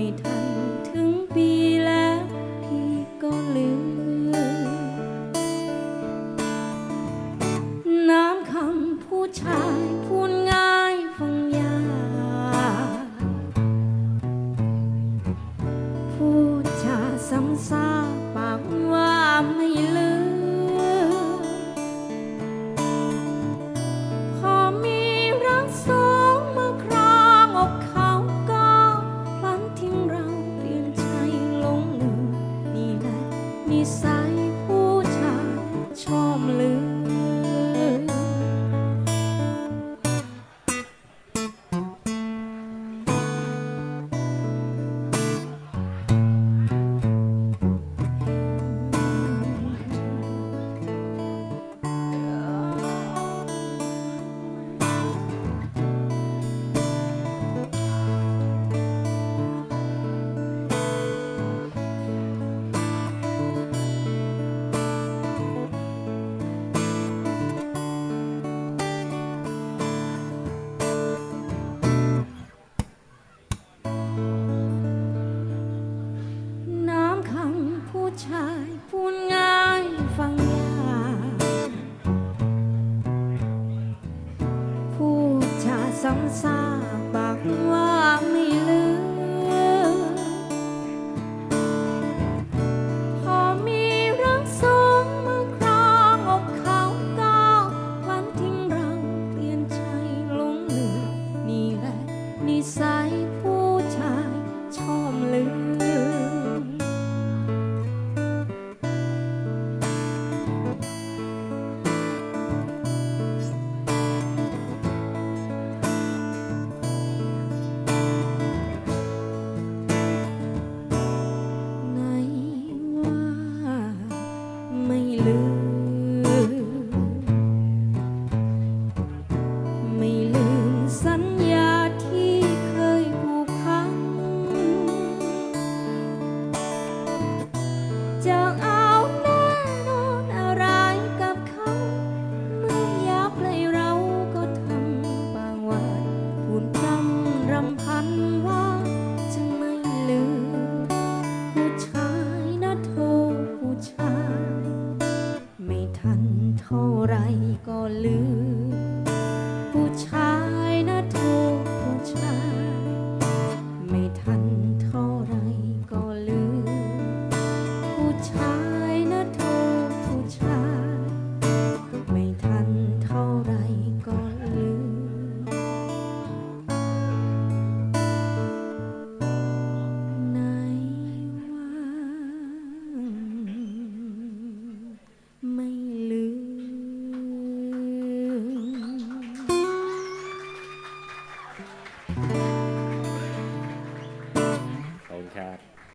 ไม่ทันถึงปีแล้วพี่ก็ลืม น้ำคำผู้ชายพูดง่ายฟังยากพูดจาซ้ำซากปากว่าไม่ สองสาบากว่า Yeah.